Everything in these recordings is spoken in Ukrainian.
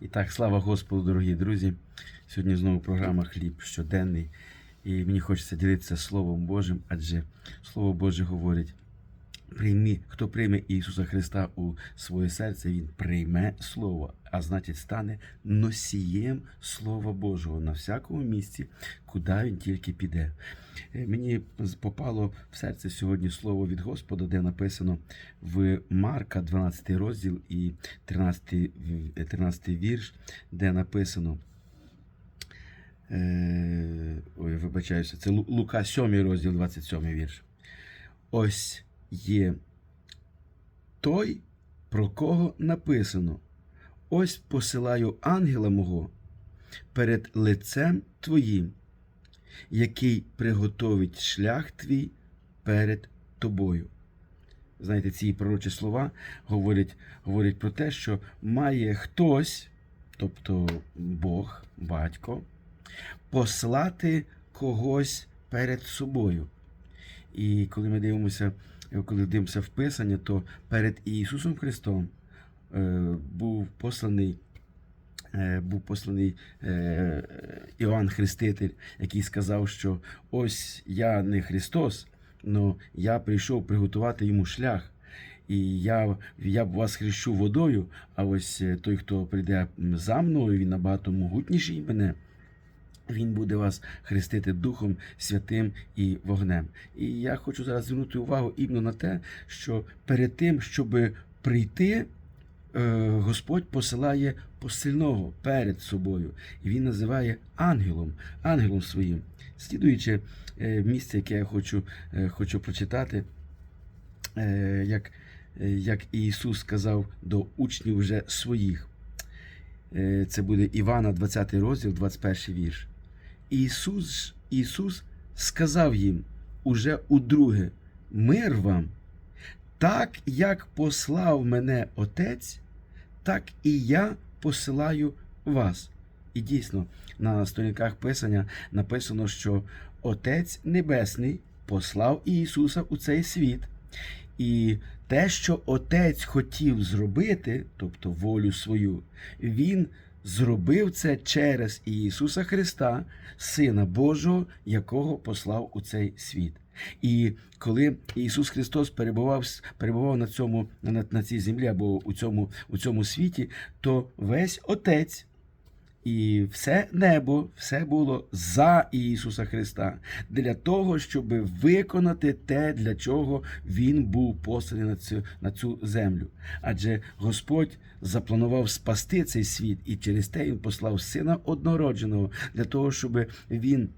І так, слава Господу, дорогі друзі. Сьогодні знову програма Хліб щоденний. І мені хочеться ділитися Словом Божим, адже Слово Боже говорить: приймі, хто прийме Ісуса Христа у своє серце, Він прийме Слово, а значить стане носієм Слова Божого на всякому місці, куди він тільки піде. Е, Мені попало в серце сьогодні слово від Господа, де написано в Марка, 12 розділ і 13, 13 вірш, де написано. Е, ой, вибачаюся, це Лу- Лука 7 розділ, 27 вірш. Ось є той, про кого написано: Ось посилаю ангела мого перед лицем твоїм, який приготовить шлях твій перед тобою. Знаєте, ці пророчі слова говорять, говорять про те, що має хтось, тобто Бог, батько, послати когось перед собою. І коли ми дивимося, коли дивимося в Писання, то перед Ісусом Христом е, був посланий. е, Був посланий е, Іоанн Хреститель, який сказав, що ось я не Христос, але я прийшов приготувати йому шлях. І я, я вас хрещу водою, а ось той, хто прийде за мною, він набагато могутніший мене. Він буде вас хрестити Духом Святим і вогнем. І я хочу зараз звернути увагу іменно на те, що перед тим, щоб прийти, е, Господь посилає посильного перед собою. І він називає ангелом, ангелом своїм. Слідуючи е, місце, яке я хочу, е, хочу прочитати, як, як Ісус сказав до учнів вже своїх. Це буде Івана, 20 розділ, 21 вірш. Ісус, Ісус сказав їм уже удруге, мир вам, так як послав мене Отець, так і я посилаю вас. І дійсно, на сторінках Писання написано, що Отець Небесний послав Ісуса у цей світ. І те, що Отець хотів зробити, тобто волю свою, Він зробив це через Ісуса Христа, Сина Божого, якого послав у цей світ. І коли Ісус Христос перебував, перебував на, цьому, на, на цій землі або у цьому, у цьому світі, то весь Отець і все небо, все було за Ісуса Христа, для того, щоб виконати те, для чого Він був посланий на цю, на цю землю. Адже Господь запланував спасти цей світ, і через те Він послав Сина однородженого для того, щоб Він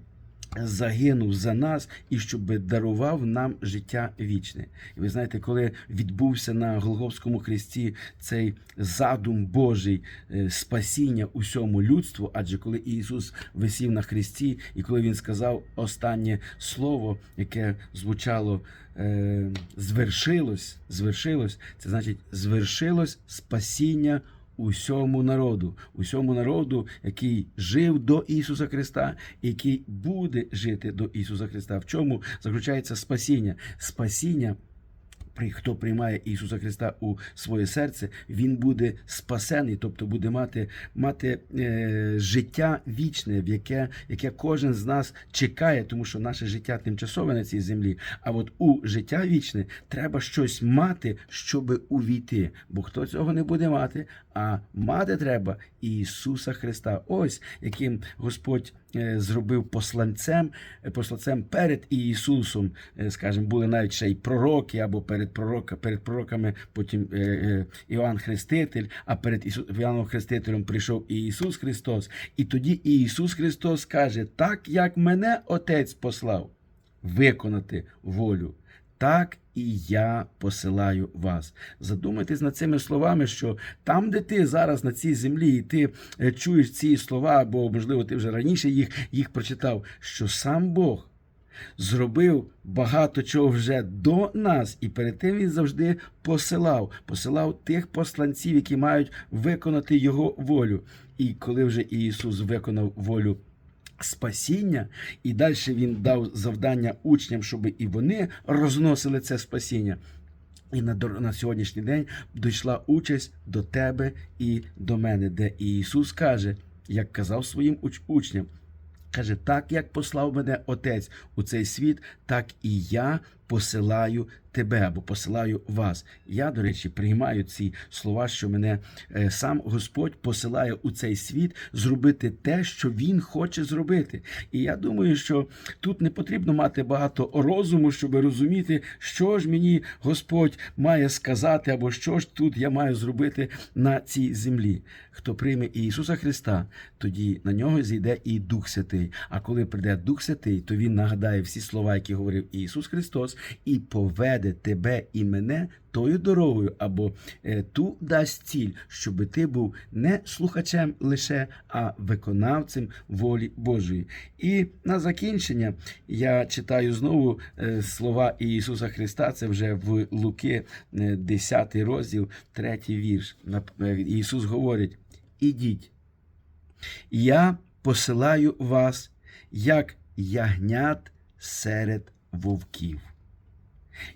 загинув за нас і щоб дарував нам життя вічне. І ви знаєте, коли відбувся на Голгофському хресті цей задум Божий е, спасіння усьому людству, адже коли Ісус висів на хресті, і коли Він сказав останнє слово, яке звучало е, звершилось, звершилось, це значить звершилось спасіння усьому народу, усьому народу, який жив до Ісуса Христа, який буде жити до Ісуса Христа. В чому заключається спасіння? Спасіння. Хто приймає Ісуса Христа у своє серце, він буде спасений, тобто буде мати, мати е, життя вічне, в яке, яке кожен з нас чекає, тому що наше життя тимчасове на цій землі. А от у життя вічне треба щось мати, щоб увійти. Бо хто цього не буде мати, а мати треба Ісуса Христа. Ось яким Господь зробив посланцем, е, посланцем перед Ісусом. Е, Скажімо, були навіть ще й пророки, або перед пророка, перед пророками, потім е, е, Іоанн Хреститель, а перед Іоанном Хрестителем прийшов Ісус Христос. І тоді Ісус Христос каже: так як мене Отець послав виконати волю. Так і я посилаю вас. Задумайтесь над цими словами, що там, де ти зараз на цій землі, і ти е, чуєш ці слова, або можливо ти вже раніше їх, їх прочитав, що сам Бог зробив багато чого вже до нас, і перед тим він завжди посилав, посилав тих посланців, які мають виконати його волю. І коли вже Ісус виконав волю спасіння, і далі він дав завдання учням, щоб і вони розносили це спасіння. І на, на сьогоднішній день дійшла участь до тебе і до мене, де Ісус каже, як казав своїм уч- учням, каже, так як послав мене Отець у цей світ, так і я посилаю тебе або посилаю вас. Я, до речі, приймаю ці слова, що мене е, сам Господь посилає у цей світ зробити те, що Він хоче зробити. І я думаю, що тут не потрібно мати багато розуму, щоб розуміти, що ж мені Господь має сказати, або що ж тут я маю зробити на цій землі. Хто прийме Ісуса Христа, тоді на нього зійде і Дух Святий. А коли прийде Дух Святий, то Він нагадає всі слова, які говорив Ісус Христос, і поведе тебе і мене тою дорогою, або е, ту дасть ціль, щоб ти був не слухачем лише, а виконавцем волі Божої. І на закінчення я читаю знову е, слова Ісуса Христа. Це вже в Луки, е, 10 розділ, 3 вірш. Е, Ісус говорить: Ідіть, я посилаю вас, як ягнят серед вовків.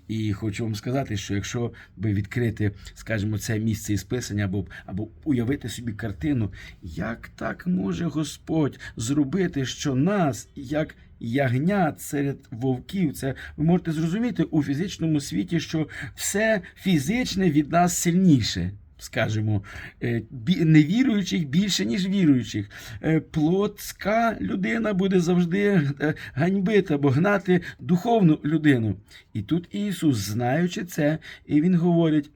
І хочу вам сказати, що якщо би відкрити, скажімо, це місце із писання, або, або уявити собі картину, як так може Господь зробити, що нас, як ягнят серед вовків, це ви можете зрозуміти у фізичному світі, що все фізичне від нас сильніше. Скажімо, е, невіруючих більше, ніж віруючих. Е, Плотська людина буде завжди е, ганьбити або гнати духовну людину. І тут Ісус, знаючи це, і Він говорить: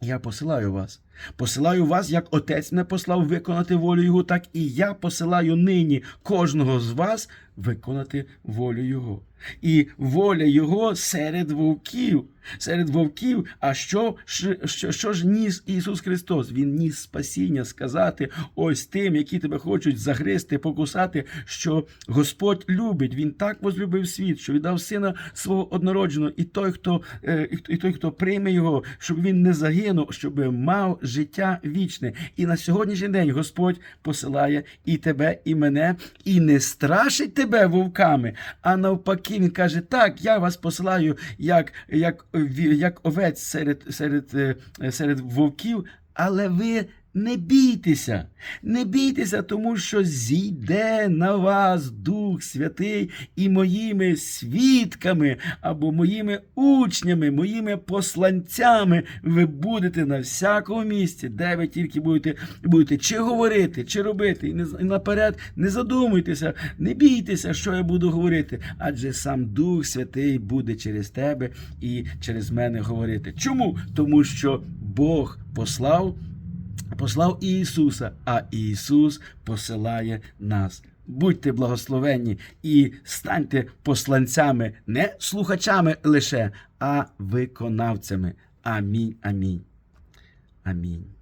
Я посилаю вас. Посилаю вас, як Отець мене послав виконати волю Його, так і я посилаю нині кожного з вас виконати волю Його. І воля Його серед вовків, серед вовків. А що, що, що ж ніс Ісус Христос? Він ніс спасіння сказати ось тим, які тебе хочуть загризти, покусати, що Господь любить. Він так возлюбив світ, що віддав сина свого однородженого, і той, хто, е, і той, хто прийме його, щоб він не загинув, щоб мав життя вічне. І на сьогоднішній день Господь посилає і тебе, і мене, і не страшить тебе вовками, а навпаки, він каже: Так, я вас посилаю як, як, як овець серед, серед, е, серед вовків, але ви. Не бійтеся, не бійтеся, тому що зійде на вас Дух Святий і моїми свідками або моїми учнями, моїми посланцями ви будете на всякому місці, де ви тільки будете, будете чи говорити, чи робити. І наперед не задумуйтеся, не бійтеся, що я буду говорити, адже сам Дух Святий буде через тебе і через мене говорити. Чому? Тому що Бог послав послав Ісуса, а Ісус посилає нас. Будьте благословенні і станьте посланцями, не слухачами лише, а виконавцями. Амінь. Амінь. Амінь.